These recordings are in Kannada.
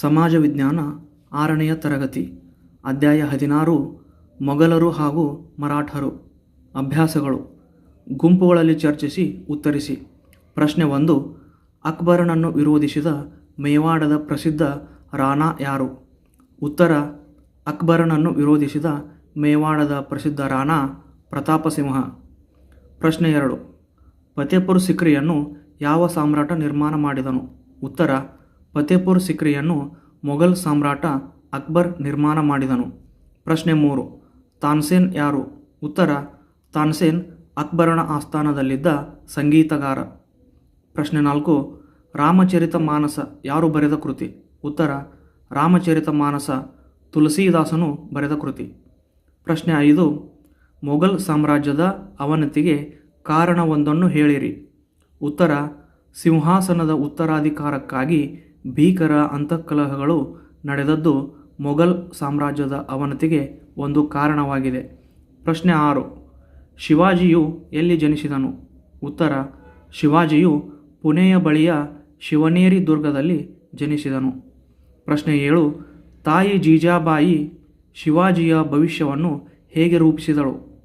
ಸಮಾಜ ವಿಜ್ಞಾನ ಆರನೆಯ ತರಗತಿ, ಅಧ್ಯಾಯ ಹದಿನಾರು, ಮೊಘಲರು ಹಾಗೂ ಮರಾಠರು. ಅಭ್ಯಾಸಗಳು. ಗುಂಪುಗಳಲ್ಲಿ ಚರ್ಚಿಸಿ, ಉತ್ತರಿಸಿ. ಪ್ರಶ್ನೆ ಒಂದು, ಅಕ್ಬರನನ್ನು ವಿರೋಧಿಸಿದ ಮೇವಾಡದ ಪ್ರಸಿದ್ಧ ರಾಣಾ ಯಾರು? ಉತ್ತರ, ಅಕ್ಬರನನ್ನು ವಿರೋಧಿಸಿದ ಮೇವಾಡದ ಪ್ರಸಿದ್ಧ ರಾಣಾ ಪ್ರತಾಪಸಿಂಹ. ಪ್ರಶ್ನೆ ಎರಡು ಫತೇಪುರ್ ಸಿಕ್ರಿಯನ್ನು ಯಾವ ಸಾಮ್ರಾಟ ನಿರ್ಮಾಣ ಮಾಡಿದನು? ಉತ್ತರ ಫತೇಪುರ್ ಸಿಕ್ರಿಯನ್ನು ಮೊಘಲ್ ಸಾಮ್ರಾಟ ಅಕ್ಬರ್ ನಿರ್ಮಾಣ ಮಾಡಿದನು. ಪ್ರಶ್ನೆ ಮೂರು. ತಾನ್ಸೇನ್ ಯಾರು? ಉತ್ತರ. ತಾನ್ಸೇನ್ ಅಕ್ಬರನ ಆಸ್ಥಾನದಲ್ಲಿದ್ದ ಸಂಗೀತಗಾರ. ಪ್ರಶ್ನೆ ನಾಲ್ಕು. ರಾಮಚರಿತ ಮಾನಸ ಯಾರು ಬರೆದ ಕೃತಿ? ಉತ್ತರ. ರಾಮಚರಿತ ಮಾನಸ ತುಳಸೀದಾಸನು ಬರೆದ ಕೃತಿ. ಪ್ರಶ್ನೆ ಐದು. ಮೊಘಲ್ ಸಾಮ್ರಾಜ್ಯದ ಅವನತಿಗೆ ಕಾರಣವೊಂದನ್ನು ಹೇಳಿರಿ. ಉತ್ತರ. ಸಿಂಹಾಸನದ ಉತ್ತರಾಧಿಕಾರಕ್ಕಾಗಿ ಭೀಕರ ಅಂತಃಕಲಹಗಳು ನಡೆದದ್ದು ಮೊಘಲ್ ಸಾಮ್ರಾಜ್ಯದ ಅವನತಿಗೆ ಒಂದು ಕಾರಣವಾಗಿದೆ. ಪ್ರಶ್ನೆ ಆರು. ಶಿವಾಜಿಯು ಎಲ್ಲಿ ಜನಿಸಿದನು? ಉತ್ತರ. ಶಿವಾಜಿಯು ಪುಣೆಯ ಬಳಿಯ ಶಿವನೇರಿ ದುರ್ಗದಲ್ಲಿ ಜನಿಸಿದನು. ಪ್ರಶ್ನೆ ಏಳು. ತಾಯಿ ಜೀಜಾಬಾಯಿ ಶಿವಾಜಿಯ ಭವಿಷ್ಯವನ್ನು ಹೇಗೆ ರೂಪಿಸಿದಳು?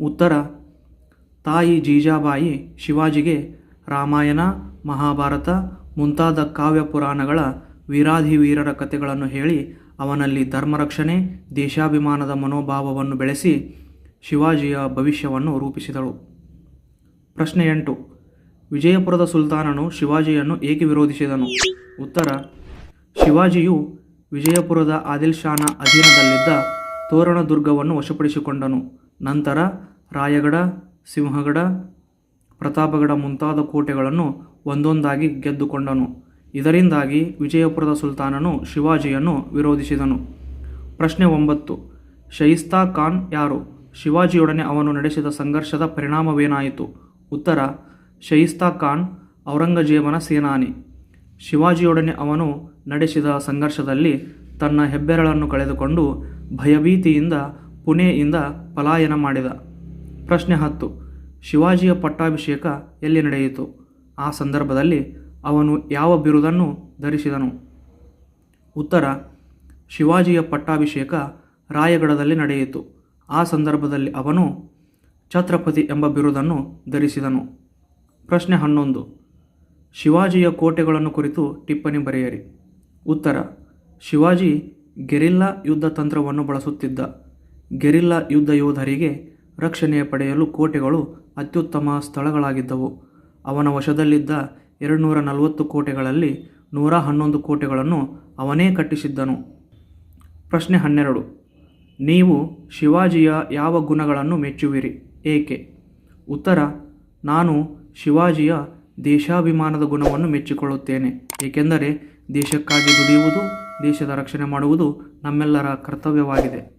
ಉತ್ತರ. ತಾಯಿ ಜೀಜಾಬಾಯಿ ಶಿವಾಜಿಗೆ ರಾಮಾಯಣ, ಮಹಾಭಾರತ ಮುಂತಾದ ಕಾವ್ಯ ಪುರಾಣಗಳ ವೀರಾಧಿವೀರರ ಕಥೆಗಳನ್ನು ಹೇಳಿ ಅವನಲ್ಲಿ ಧರ್ಮರಕ್ಷಣೆ, ದೇಶಾಭಿಮಾನದ ಮನೋಭಾವವನ್ನು ಬೆಳೆಸಿ ಶಿವಾಜಿಯ ಭವಿಷ್ಯವನ್ನು ರೂಪಿಸಿದಳು. ಪ್ರಶ್ನೆ ಎಂಟು. ವಿಜಯಪುರದ ಸುಲ್ತಾನನು ಶಿವಾಜಿಯನ್ನು ಏಕೆ ವಿರೋಧಿಸಿದನು? ಉತ್ತರ. ಶಿವಾಜಿಯು ವಿಜಯಪುರದ ಆದಿಲ್ ಶಾನ ಅಧೀನದಲ್ಲಿದ್ದ ತೋರಣ ದುರ್ಗವನ್ನು ವಶಪಡಿಸಿಕೊಂಡನು. ನಂತರ ರಾಯಗಡ ಸಿಂಹಗಢ ಪ್ರತಾಪಗಢ ಮುಂತಾದ ಕೋಟೆಗಳನ್ನು ಒಂದೊಂದಾಗಿ ಗೆದ್ದುಕೊಂಡನು. ಇದರಿಂದಾಗಿ ವಿಜಯಪುರದ ಸುಲ್ತಾನನು ಶಿವಾಜಿಯನ್ನು ವಿರೋಧಿಸಿದನು. ಪ್ರಶ್ನೆ ಒಂಬತ್ತು. ಶೈಸ್ತಾ ಖಾನ್ ಯಾರು? ಶಿವಾಜಿಯೊಡನೆ ಅವನು ನಡೆಸಿದ ಸಂಘರ್ಷದ ಪರಿಣಾಮವೇನಾಯಿತು? ಉತ್ತರ. ಶೈಸ್ತಾ ಖಾನ್ ಔರಂಗಜೇಬನ ಸೇನಾನಿ. ಶಿವಾಜಿಯೊಡನೆ ಅವನು ನಡೆಸಿದ ಸಂಘರ್ಷದಲ್ಲಿ ತನ್ನ ಹೆಬ್ಬೆರಳನ್ನು ಕಳೆದುಕೊಂಡು ಭಯಭೀತಿಯಿಂದ ಪುಣೆಯಿಂದ ಪಲಾಯನ ಮಾಡಿದ. ಪ್ರಶ್ನೆ ಹತ್ತು. ಶಿವಾಜಿಯ ಪಟ್ಟಾಭಿಷೇಕ ಎಲ್ಲಿ ನಡೆಯಿತು? ಆ ಸಂದರ್ಭದಲ್ಲಿ ಅವನು ಯಾವ ಬಿರುದನ್ನು ಧರಿಸಿದನು? ಉತ್ತರ, ಶಿವಾಜಿಯ ಪಟ್ಟಾಭಿಷೇಕ ರಾಯಗಢದಲ್ಲಿ ನಡೆಯಿತು. ಆ ಸಂದರ್ಭದಲ್ಲಿ ಅವನು ಛತ್ರಪತಿ ಎಂಬ ಬಿರುದನ್ನು ಧರಿಸಿದನು. ಪ್ರಶ್ನೆ ಹನ್ನೊಂದು, ಶಿವಾಜಿಯ ಕೋಟೆಗಳನ್ನು ಕುರಿತು ಟಿಪ್ಪಣಿ ಬರೆಯಿರಿ. ಉತ್ತರ, ಶಿವಾಜಿ ಗೆರಿಲ್ಲಾ ಯುದ್ಧ ತಂತ್ರವನ್ನು ಬಳಸುತ್ತಿದ್ದ. ಗೆರಿಲ್ಲಾ ಯುದ್ಧ ಯೋಧರಿಗೆ ರಕ್ಷಣೆ ಪಡೆಯಲು ಕೋಟೆಗಳು ಅತ್ಯುತ್ತಮ ಸ್ಥಳಗಳಾಗಿದ್ದವು. ಅವನ ವಶದಲ್ಲಿದ್ದ ಎರಡುನೂರ ನಲವತ್ತು ಕೋಟೆಗಳಲ್ಲಿ ನೂರ ಹನ್ನೊಂದು ಕೋಟೆಗಳನ್ನು ಅವನೇ ಕಟ್ಟಿಸಿದ್ದನು. ಪ್ರಶ್ನೆ ಹನ್ನೆರಡು. ನೀವು ಶಿವಾಜಿಯ ಯಾವ ಗುಣಗಳನ್ನು ಮೆಚ್ಚುವಿರಿ? ಏಕೆ? ಉತ್ತರ, ನಾನು ಶಿವಾಜಿಯ ದೇಶಾಭಿಮಾನದ ಗುಣವನ್ನು ಮೆಚ್ಚಿಕೊಳ್ಳುತ್ತೇನೆ, ಏಕೆಂದರೆ ದೇಶಕ್ಕಾಗಿ ದುಡಿಯುವುದು, ದೇಶದ ರಕ್ಷಣೆ ಮಾಡುವುದು ನಮ್ಮೆಲ್ಲರ ಕರ್ತವ್ಯವಾಗಿದೆ.